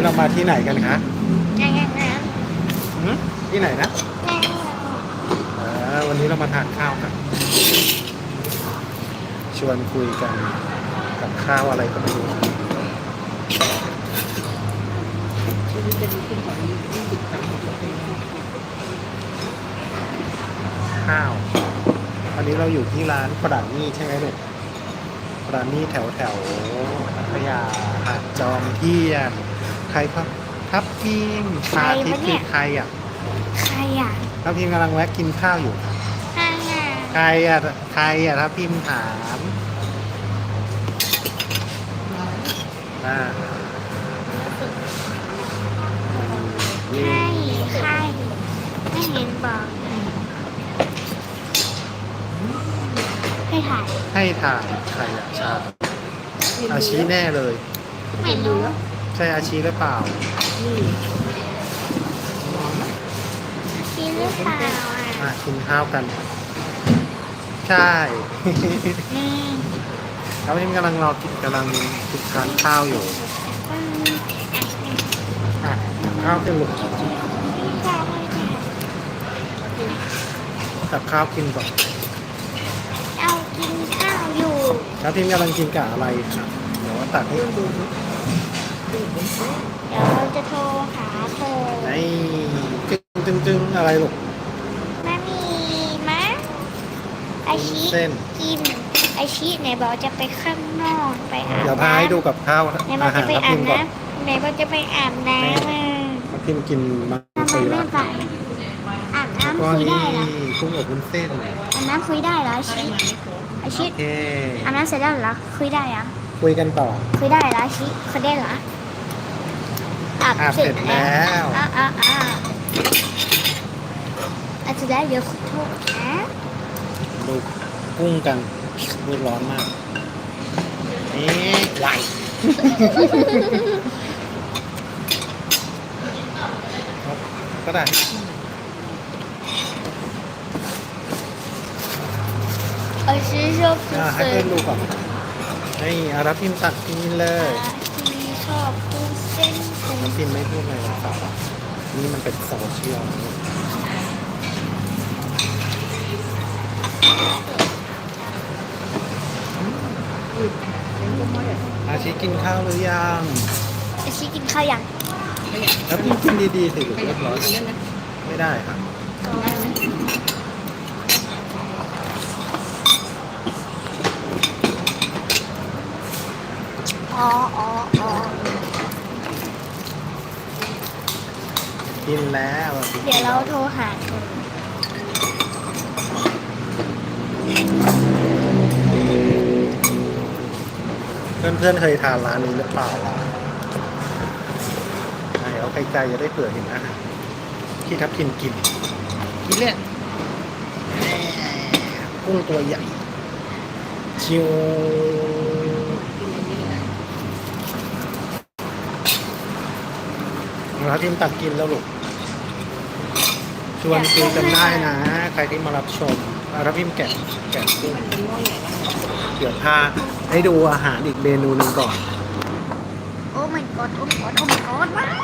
นี้เรามาที่ไหนกันคะงานงานงานหืมที่ไหนนะงานเออวันนี้เรามาทานข้าวกันชวนคุยกันกับข้าวอะไรก็ไม่รู้ชีวิตจะดีขึ้นกว่านี้ยี่สิบครั้งหมดเลยข้าวอันนี้เราอยู่ที่ร้านปราณีใช่ไหมลูกปราณีแถวแถวพัทยาหาดจอมเทียน ใครครับ ทับทีมชาทิพย์คือใครอะใครอะทับทีมกำลังแวะกินข้าวอยู่งานงานใครอะใครอะทับทีมถามอ่าใครนี่ใครไม่เห็นบอกให้ถ่ายให้ทานใครอะชาอาชีแน่เลย ไม่รู้ใช่อาชีหรือเปล่านี่หอมไหมกินหรือเปล่าอะอะกินข้าวกัน ใช่ นี่แล้วนี่กำลังรอกินกำลังกินทานข้าวอยู่อืมอะอะข้าวเป็นหลุกข้าวไม่ถ่ายกับข้าวกินก่อนเอากินข้าวอยู่แล้วทีมกำลังกินกับอะไรครับเดี๋ยวตัดให้ดูดูดูดู เดี๋ยวเราจะโทรหาเธอไอ้จึงจึงจึงอะไรลูกไม่มีมะไอชิเส้นกินไอชิไหนบอกจะไปข้างนอกไปอาบเดี๋ยวพาน้ำให้ดูกับข้าวไหนบออากหาจะรไปทับอาทิบมก่อนน้ำไหนบอกจะไปอาบน้ำอะทับทิมกินมาทำไมคุยไม่แล้วไปอาบแล้วน้ำก็คุยนี่ได้เหรอกุ้งอบวุ้นเส้นอาบน้ำคุยได้เหรอไอชิไอชิโอเคอาบน้ำเสร็จแล้วเหรอคุยได้เหรอคุยกันต่อคุยได้เหรอไอชิคุยได้เหรอ อาบอาบเสร็จเสร็จแล้วอะอะอะอาจจะได้เดี๋ยวขอโทษนะดูกุ้งกันดูร้อนมากนี่ไหวก็ได้ไอชิชอบกินอ่าให้เส้เพื่อนนดูก่อนนี่อารับพิมพ์ตัดกินเลย น้ำพิมไม่พูดเลยนะครับนี่มันเป็นโซเชียลอาชีกินข้าวหรือยังไอชิกินข้าวยังไม่อยากแล้วพิมพ์กินดีๆสิถูกไม่อเรียบร้อยไม่ได้ครับได้ไหมอ๋ออ๋ออ๋อ กินแล้วเดี๋ยวเราโทรหาเธอเพื่อนๆเคยทานร้านนี้หรือเปล่าล่ะไหนเอาไกลๆจะได้เผื่อเห็นอาหารที่ทับทิมกิน กินเลยแหม่กุ้งตัวใหญ่ชิว กินอันนี้นะ ร้านทิมตักกินแล้วลูก ชวนคุยกันได้นะ ใครที่มารับชมอารับพิมแกะแกะกุ้งมันเป็นหม้อใหญ่แล้วเดี๋ยวพาให้ดูอาหารอีกเมนูหนึ่งก่อน โอ้ my god โอ้ my god โอ้ my god ว้าว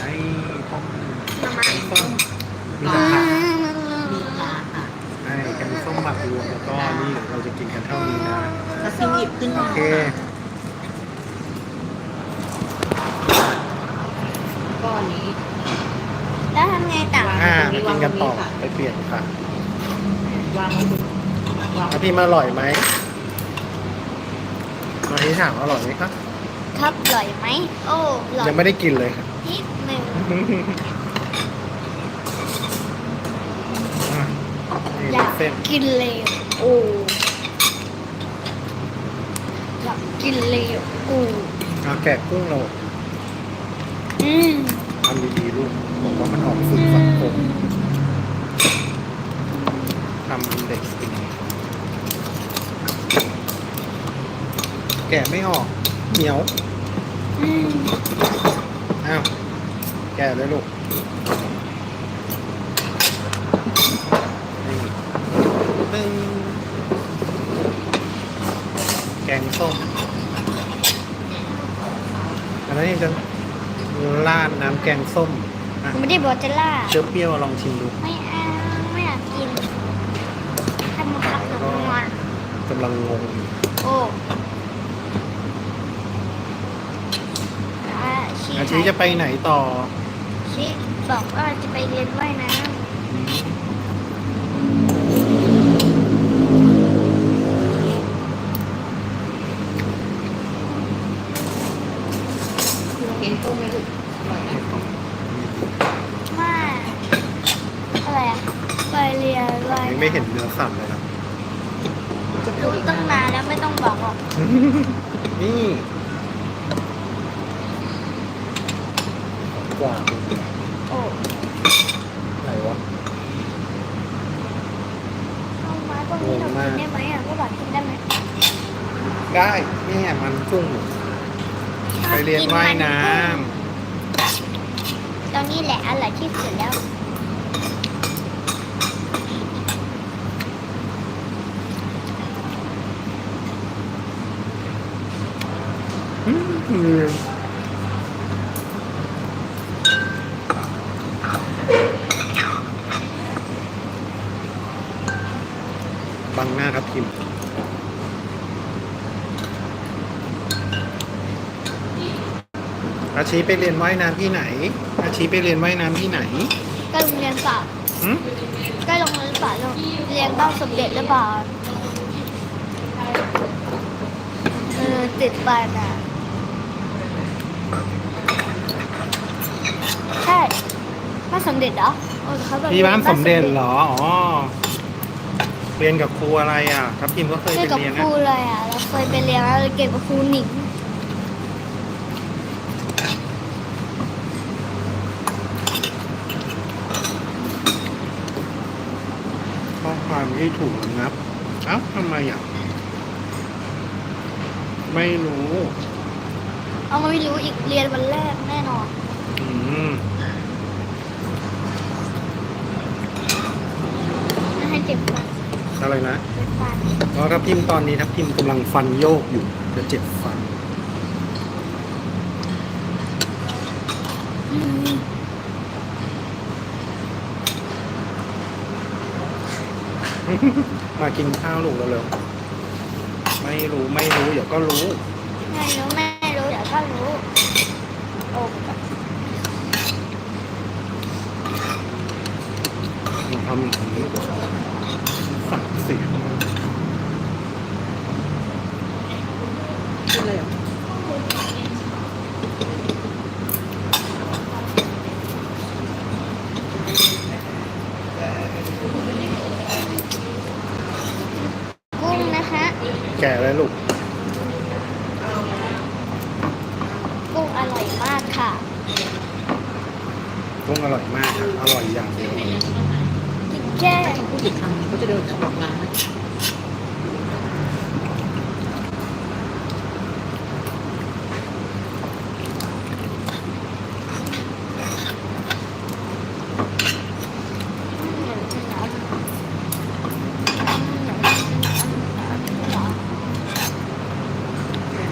ไอ้ต้มมามาส้มมีแต่ผักมีปลาค่ะไอ้แกงส้มหมักรวมแล้วก็นี่เราจะกินกันเท่านี้นะแล้วพิมหยิบขึ้นโอมาเค ก้อนนี้ แล้วทำไงต่ออ่าไปกินกันต่อไปเปลี่ยนค่ะวางไว้บนวางแล้วพี่มาอร่อยไหมมาที่ถามอร่อยไหมครับครับอร่อยไหมโอ้อร่อยยังไม่ได้กินเลยครับนิดหนึ่งอะนี่อยากเส้นกินเลยโอ้อยากกินเลยโอ้เอาแกะกุ้งเราอืม ทำดีๆลูกบอกว่ามันออกสู่สังคมทำเป็นเด็กสิแกะไม่ออก เหนียวอืมอ้าวแกะเลยลูกนี่ตึ้งแกงส้มอนนั้นจะ ราดน้ำแกงส้มอะไม่ได้บอกจะล่าเปรี้ยวๆลองชิมดูไม่เอาไม่อยากกินทำมาพักหนูนอนกำลังงงอยู่โอ้อ่าชี้อาชีจะไปไหนต่อชี้บอกว่าจะไปเรียนว่ายน้อืม คือเห็นกุ้งไหมลูกอร่อยนะำว่าอะไรอะไปเรียนว่าย ยัง น้ำ ไม่เห็นเนื้อสัตว์เลยนะจะพูรู้ดอีกตั้งนานแล้วไม่ต้องบอกหรอกนี่กว่าโอ้ไหนวะ เอาไม้ตรงนี้เรากินได้ไหมอะก็บอกกินได้ไหมได้นี่ไงมันกุ้งไปเรียนว่ายน้ตรงนี้แหละอร่อยที่สุดแล้วำอืม บังหน้าครับพิมอาชีไปเรียนว่ายน้ำที่ไหน อาชีไปเรียนว่ายน้ำที่ไหนก็โรงเรียนเปล่าหืมก็โรงเรียนเปล่าโรงเรียนบ้านสมเด็จหรือเปล่าเออติดบ้านอะใช่บ้าน สมเด็จเหรอโอ้แต่เขาบอกพี่บ้านสมเด็จเหรอ อ๋อ เรียนกับครูอะไรอะทับทิมก็เคยเรียไปนกับเรียนคนะรูเลยอะ เราเคยไปเรียนแล้วเราเก่งกับครูหนิงข้อความที่ถูกระงับ เอ้าทำไมอะ ไม่รู้ เอามาไม่รู้อีกเรียนวันแรกแน่นอน อืม ไม่ให้เจ็บฟัน อะไรนะเจ็บฟันเพราะทับทิมตอนนี้ทับทิมกำลังฟันโยกอยู่จะเจ็บฟันอืมมากินข้าวลูกเร็วๆไม่รู้ไม่รู้เดี๋ยวก็รู้ ไม่รู้ไม่รู้เดี๋ยวก็รู้โอ้ทำอย่างนี้สั่งเสียง พูดเลยเหรอ กุ้งนะคะ แก่แล้วลูก กุ้งอร่อยมาก ค่ะกุ้งอร่อยมากครับอร่อยอย่างเดียวเลยกินแค่ถ้าเขาพูดอีกคำหนึ่งเขาจะเดินออกมา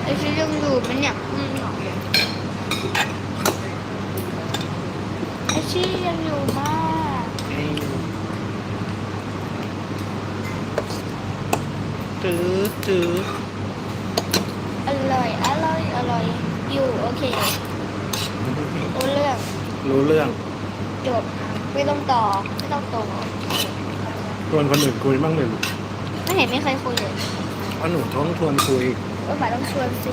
ไอ้ชิ้นยังอยู่มันเนี่ยอืมไอ้ชิ้นยังอยู่มาก จืดจืด อร่อย อร่อย อร่อย อยู่ โอ เคโอ้เรื่อง รู้เรื่องจบ ไม่ต้องต่อ ไม่ต้องต่อชวนคนอื่นคุยบ้างเลยลูกไม่เห็นไม่เคยคุยเลยเพราะหนูท้องชวนคุยก็หมายต้องชวนสิ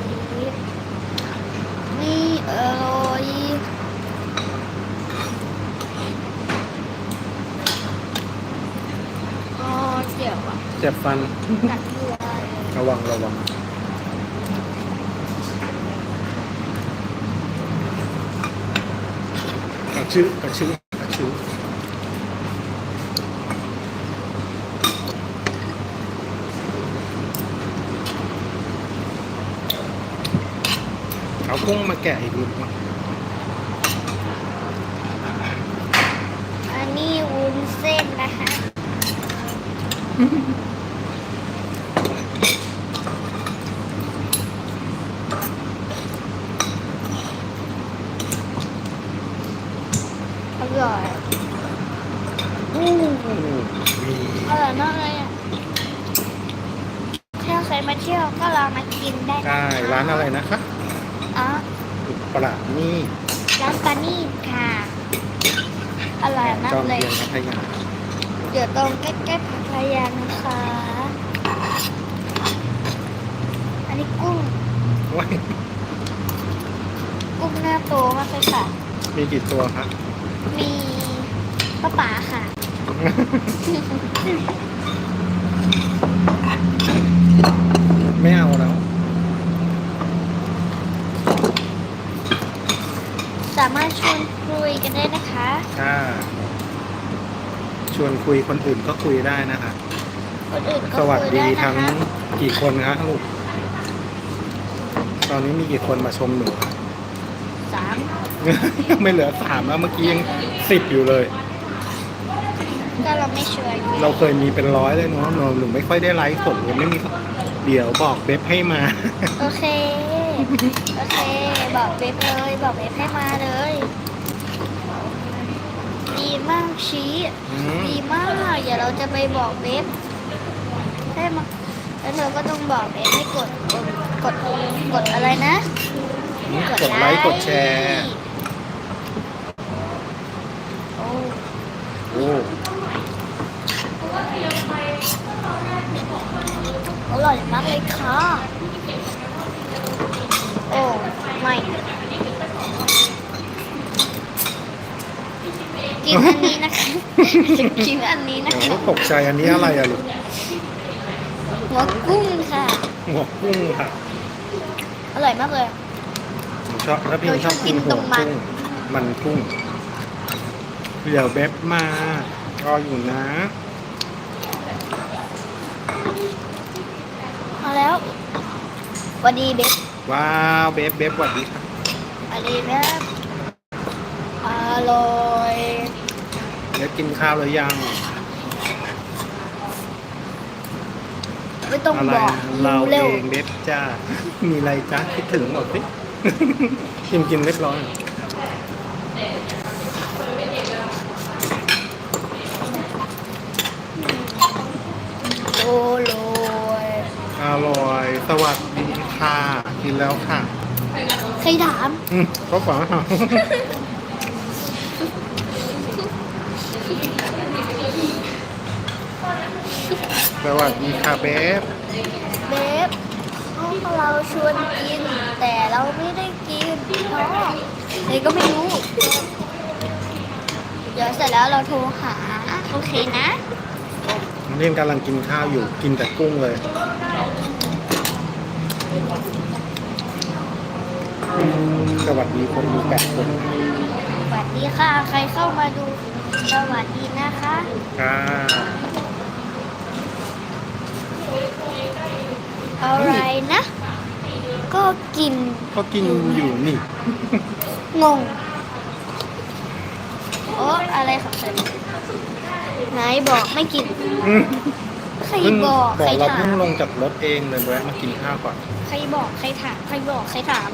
นี่อร่อยอ๋อเจ็บอะเจ็บฟันกัดด้วยระวังระวังกระ ชื้อกระชื้อกระชื้อเอากุ้งมาแกะอีกลูกมาอันนี้วุ้นเส้นนะคะ ร่อย อู้มี อร่อยมากเลยอะถ้าใครมาเที่ยวก็ลองมากินได้นะ ใช่ร้านอะไรนะคะ อ๋อ ปราดนี่ ร้านปานีดค่ะ อร่อยมาก จอม เลย เทียนพัทยา เดี๋ยวตรงใกล้ๆพัทยานะคะ อั นนี้กุ้งว้ายกุ้งหน้าโตมากเลยค่ะ มีกี่ตัวคะมีป้าป๋าค่ะ ไม่เอาแล้ว สามารถชวนคุยกันได้นะคะ ถ้า ชวนคุยคนอื่นก็คุยได้นะคะ คนอื่นก็สวัสคุยดีได้นะทั้งคะ กี่คนคะลูก ตอนนี้มีกี่คนมาชมหนูคะสามไม่เหลือสามแล้วเมื่อกี้ยังสิบอยู่เลย ก็เราไม่ชวนเราเคยมีเป็นร้อยเลยเนาะหนูหนูไม่ค่อยได้ไลฟ์สดหรือไม่มีเดี๋ยวบอกเบฟให้มา โอเค โอเค บอกเว็บเลยบอกเว็บให้มาเลย ดีมากชี้อืมดีมากเดี๋ยวเราจะไปบอกเว็บให้มาแล้วเธอก็ต้องบอกเว็บให้กดกด กดอะไรนะ กดไลค์กดแชร์โอ้โอ้อร่อยมากเลยค่ะ โอ้ไม่กินอันนี้นะคะจะกินอันนี้นะโหคะ ตกใจอันนี้อะไรอะลูกหัวกุ้งค่ะ หัวกุ้งค่ะอร่อยมากเลย ผมชอบแล้วพี่ชอบกินหนูชอบกินตหัรวงมันกุ้งมันกุ้งเดี๋ยวเบฟมารออยู่นะมาแล้วสวัสดีเบ๊กว้าวเบฟเบฟสวัสดีค่ะสวัสดีเบ๊กอร่อยเบฟกินข้าวหรือยัง ไม่ต้องอะไรบอกเราเร็เอวงเบฟจ้า มีอะไรจ้าคิดถึงหมดสิกินกินเรียบร้อยโอ้โหอร่อย สวัสดีค่ะ กินแล้วค่ะใครถาม อืมก็ฝังค่ะ สวัสดีค่ะเบฟเบ๊บเราชวนกิน แต่เราไม่ได้กินเพราะอะไรก็ไม่รู้ เดี๋ยวเสร็จแล้วเราโทรหา โอเคนะเล่นกำลังกินข้าวอยู่กินแต่กุ้งเลย สวัสดีคนดูแปดคนสวัสดีค่ะ ใครเข้ามาดู สวัสดีนะคะค่ะ อะไรนะ ก็กินก็กินอยู่นี่ งงโอ้อะไรของเธอไหนบอกไม่กินอืมใครเพิ่งบอกบอใครกเราถาเพิ่งม ลงจากรถเองเลยแวะมากินข้าวก่อน ใครบอก ใครถาม ใครบอก ใครถาม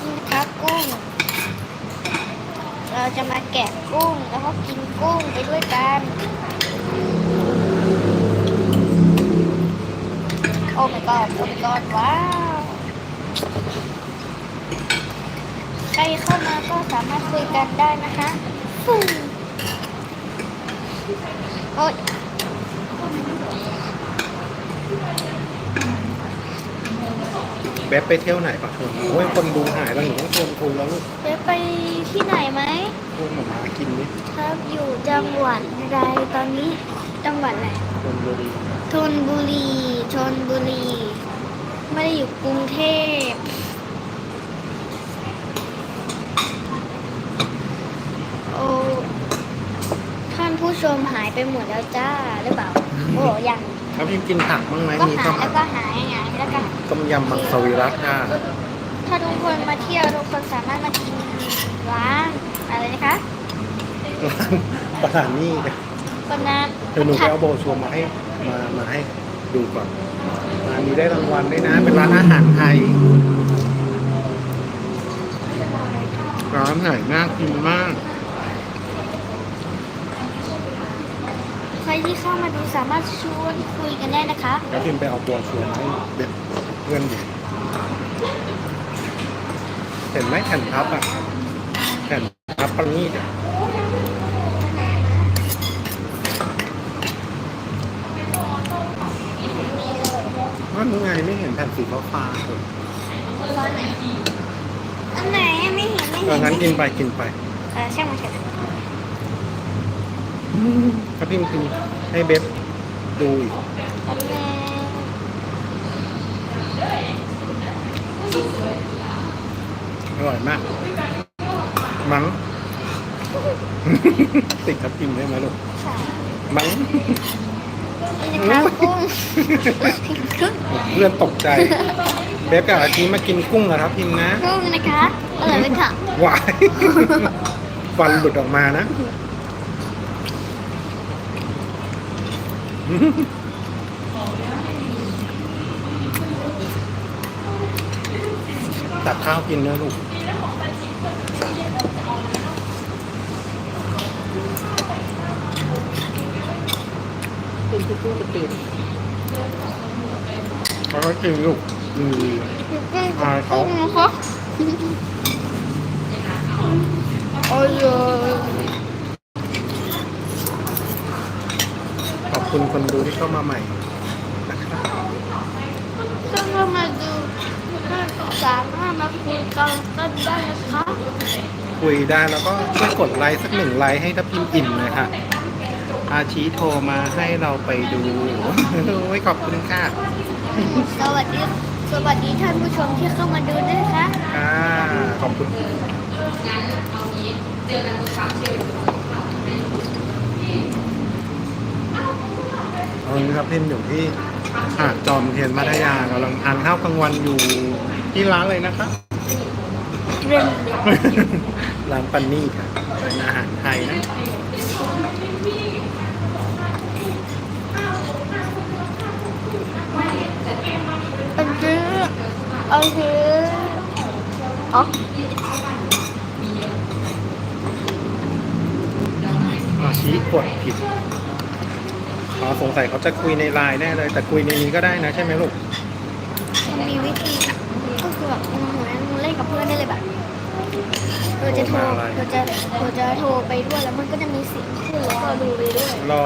นี่นะคะกุ้ง เราจะมาแกะกุ้งแล้วก็กินกุ้งไปด้วยกัน โอ้ my god โอ้ my god ว้าว ใครเข้ามาก็สามารถคุยกันได้นะคะฟูโอ๊ย แวะไปเที่ยวไหนปะคุณโอ้ยคนดูหายแล้วหนูต้องชวนคุณแล้วลูกเดี๋ยวไปที่ไหนไหมพวกหมามากินนี่ครับอยู่จังหวัดใดตอนนี้จังหวัดไหนคนบุรีชนบุรีชนบุรี ไม่ได้อยู่กรุงเทพโอ้ท่านผู้ชมหายไปหมดแล้วจ้าหรือเปล่าโอ้ยัง ครับยังกินผักบ้างไหมก็มีหาข้าวยแล้วก็หายไงแล้วก็ต้มยำมักสวิรัตค่ะถ้าทุกคนมาเที่ยวทุกคนสามารถมากินร้านอะไรนะคะร้านปลานี่นะก็น้เดี๋ยวหนูไปเอาโบรชัวร์มาให้มามาให้ดูก่อนร้านนี้ได้รางวัลด้วยนะ เป็นร้านอาหารไทยร้านไหนน่ากินมาก ใค รที่เข้ามาดูสามารถชวนคุยกันได้นะคะแล้วพิมพ์ไปเอาตัวชวนให้เด็กเพื่อนดูเห็นไหมแผ่นพับอะแผ่นพับปนีดอะว่ามึงไงไม่เห็นแผ่นสีฟ้าๆเลยอันไหนอะไม่เห็นไม่เอเห็อนงั้นกินไปกินไป เออช่างมันเถอะ ถ้าพิมพ์กินให้เบฟดูอีกอันนี้อร่อยมาก มั้งติดทับทิมได้ไหมลูกค่ะมั้งนี่นะคะกุ้งเพื่อนตกใจ เบฟกับอาชีมากินกุ้งกับทับทิมนะ กุ้งนะคะ อร่อยไหมคะหวายฟันหลุดออกมานะ ตักข้าวกินนะลูกเป็นทุกตู้จะเป็นเขาก็กินลูกอืมกุ้งอายเขากุ้งนะคะอร่อย ขอบ คุณคนดูที่เข้ามาใหม่นะครับถ้าเข้ามาดูสามารถมาคุยกันกันได้นะคะคุยได้แล้วก็ช่วยกดไลค์สักหนึ่งไลค์ให้ทับทิมอิ่มหนะคะอาชีโทรมาให้เราไปดูโอ้ยขอบคุณค่ะ สวัสดี สวัสดีท่านผู้ชมที่เข้ามาดูด้วยนะคะ ค่ะ ขอบคุณ ตอนนี้ครับพิมอยู่ที่หาดจอมเทียนพัทยากำลังทานข้าวกลางวันอยู่ที่ร้านเลยนะครับเรียนร้านปันนี่ค่ะเป็นอาหารไทยนะเป็นชื่อโอเคอ๋ออาชีกดผิด อ๋อสงสัยเขาจะคุยในไลน์แน่เลย แต่คุยในนี้ก็ได้นะใช่ไหมลูก มันมีวิธีก็คือแบบเหมือนเล่นกับเพื่อนได้เลยแบบเราจะโทรโทรมาอะไรเราจะเราจะโทรไปด้วยแล้วมันก็จะมีเสียงคู่แล้วก็ดูไปด้วยรอ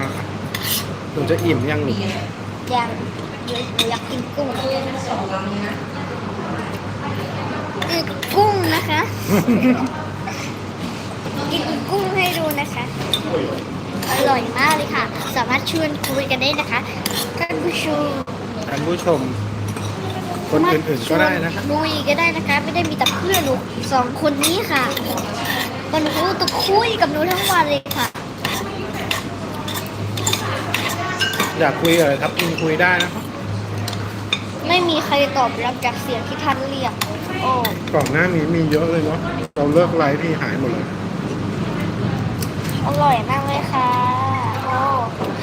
อะหนูจะอิ่มยังหนูอย่างเดี๋ยวหนูอยากกินกุ้งกินกุ้งนะคะ กินกุ้งให้ดูนะคะ อร่อยมากเลยค่ะ สามารถชวนคุยกันได้นะคะท่านผู้ชมท่านผู้ชม คนอื่นๆก็ได้นะคะคุยก็ได้นะคะ ไม่ได้มีแต่เพื่อนหนูสองคนนี้ค่ะคนรู้ตัวคุยกับหนูทั้งวันเลยค่ะ อยากคุยอะไรครับพิมคุยได้นะครับไม่มีใครตอบรับจากเสียงที่ท่านเรียกโอ้ก่อนหน้านี้มีเยอะเลยเนาะเราเลิกไลฟ์พี่หายหมดเลย อร่อยมากเลยค่ะ โอ้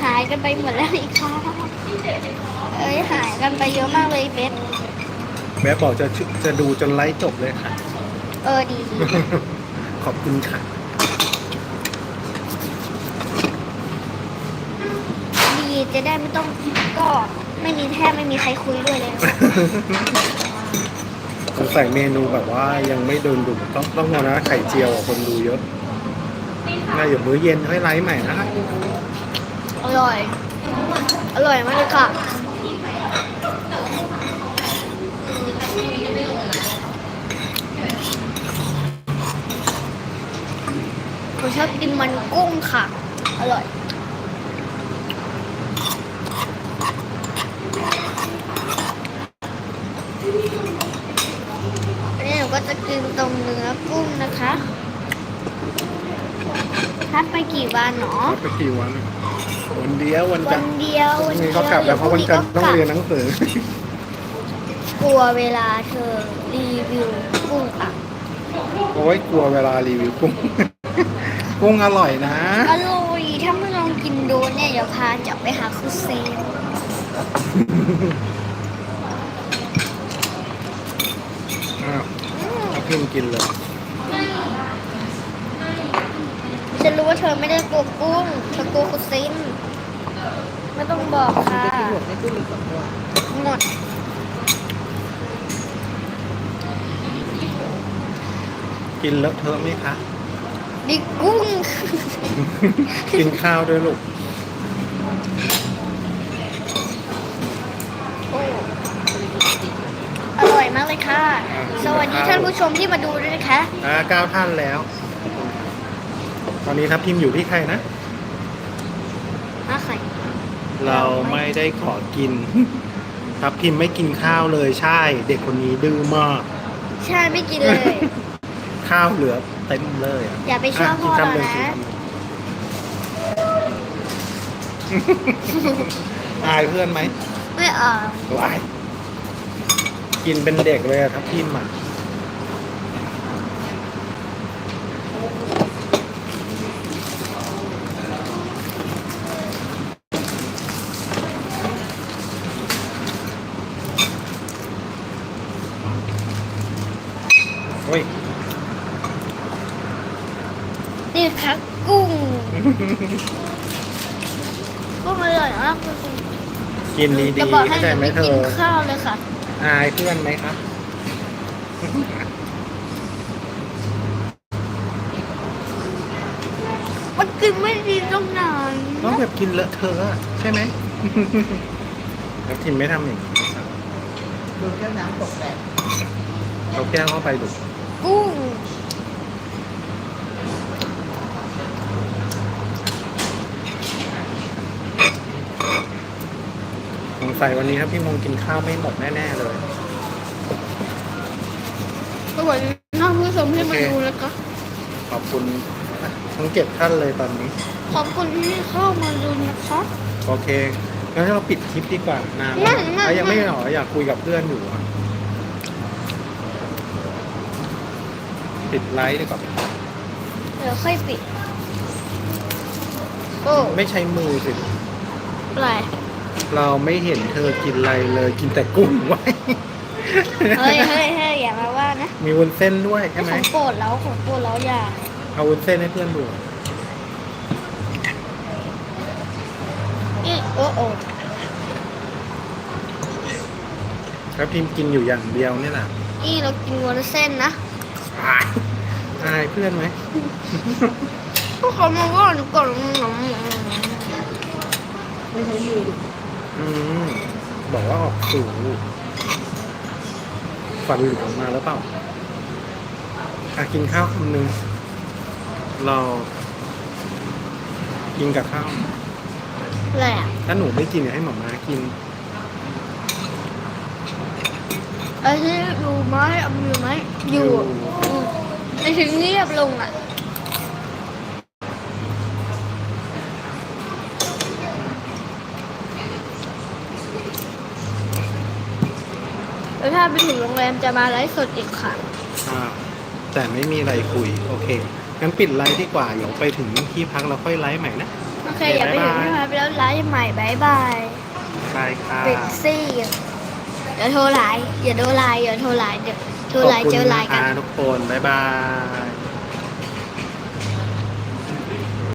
หายกันไปหมดแล้วอีกค่ะ เอ้ยหายกันไปเยอะมากเลยเบสแม่บอกจะจะดูจนไลฟ์จบเลยค่ะ เออดี ขอบคุณค่ะ ดีจะได้ไม่ต้องก็ไม่มีแทบไม่มีใครคุยด้วยเลยนะคะสงสัยเมนูแบบว่ายังไม่โดนดูต้องต้องเอานะไข่เจียวอะคนดูเยอะ น่าเดี๋ยวมื้อเย็นค่อยไลฟ์ใหม่นะคะอร่อย อร่อยมากเลยค่ะผมชอบกินมันกุ้งค่ะ อร่อยอันนี้หนูก็จะกินตรงเนื้อกุ้งนะคะ ทัดไปกี่วันเนาะไปกี่วัน วันเดียววันวัจันนทร์เดียวพวัรุ่นงเดีนี้ยวเขากลับแล้วเพราะวันจันทร์ต้องเรียนหนังสือ กลัวเวลาเธอรีวิวกุ้งอะโอ้ยกลัวเวลารีวิวกุ้ง กุ้งอร่อยนะ อร่อยถ้าไม่ลองกินดูเนี่ยเดี๋ยวพาจะไปหาคุซีนอ้าวเอาเพิ่งกินเลย อรู้ว่าเธอไม่ได้กลัวกุ้งเธอกลัวคุซินไม่ต้องบอกมันค่ะจะที่หมดในตู้มีสองตัวหมดกินเลอะเทอะไหมคะ ดิกุ้ง กินข้าวด้วยลูกโอ้อร่อยมากเลยค่ะ สวัสดีท่านผู้ชมที่มาดูด้วยนะคะอ่าเก้าท่านแล้ว ตอนนี้ทัพทิมอยู่ที่ใครนะมาไข่ เราไม่ได้ขอกิน ทัพทิมไม่กินข้าวเลยใช่ เด็กคนนี้ดื้อมาก ใช่ไม่กินเลย ข้าวเหลือเต็มเลยอะอย่าไปเชื่อพ่อกิเราคำหงนะกินคำหนึ่งอายเพื่อนไหมไม่เออวายกินเป็นเด็กเลยอะทัพทิมอะโอ้ย นี่ค่ะกุ้งกุ้งอร่อยมาก กินดีจะๆบอกให้เข้าใจหนูไหมไม่เธกินอ ข้าวเลยค่ะ อายเพื่อนไหมครับ มันกินไม่ดีตรงไหนต้องแบบกินเลอะเทอะอะใช่ไหม แล้วทิมไม่ทำอย่างนี้ดูแก้วน้ำตกแตกเอาแก้วเข้าไปดูกุ้ง งสัยวันนี้ครับพี่มงกินข้าวไม่หมดแน่ๆเลย สวัสดีท่านผู้ชมที่มาดูนะคะขอบคุณทั้งเจ็ดท่านเลยตอนนี้ ขอบคุณที่เข้ามาดูนะคะโอเคงั้นเราปิดคลิปดีกว่านานไม่แล้วไม่อะยังไม่ไม่หรออยากคุยกับเพื่อนอยู่อะปิดไลฟ์ดีกว่าเดี๋ยวค่อยปิดโอ้ไม่ใช้มือสิอะไร เราไม่เห็นเธอกินอะไรเลยกินแต่กุ้งไว้ เฮ้ยเฮ้ยเฮ้ยอย่ามาว่านะมีวุ้นเส้นด้วยไอ้ใช่ไหขมองโปรดแล้วของโปรดแล้วอย่าเอาวุ้นเส้นให้เพื่อนดูอีโอ้โอ้แล้วพิมพ์กินอยู่อย่างเดียวนี่แหละอีเรากินวนเส้นนะอายอายเพื่อนไหมพวกเขามาว่าหนูก่อนไม่ใช้มือ อืมบอกว่าออกสู่ฟันหลุดออกมาแล้วเปล่าอะกินข้าวคำหนึ่งเรากินกับข้าวอะไรอะถ้าหนูไม่กินเดี๋ยวให้หมอมากินไอ้ที่อยู่ไหมเอาอยู่ไหมอยู่อืมไอ้ถึงเงียบลงอะ แล้วถ้า ไปถึงโรงแรมจะมาไลฟ์สดอีกค่ะ อ่าแต่ไม่มีอะไรคุย โอเค งั้นปิดไลฟ์ดีกว่าเดี๋ยวไปถึงที่พักเราค่อยไลฟ์ใหม่นะโอเคอย่าไปถึงนะคะไปแล้วไลฟ์ใหม่บายบายบายค่ะปิดซี่เดี๋ยวโทรไลน์อย่าโทรไลน์อย่าโทรไลน์เดี๋ยวโทรไลน์เจอไลน์กันขอบคุณนะคะทุกคนบ๊ายบาย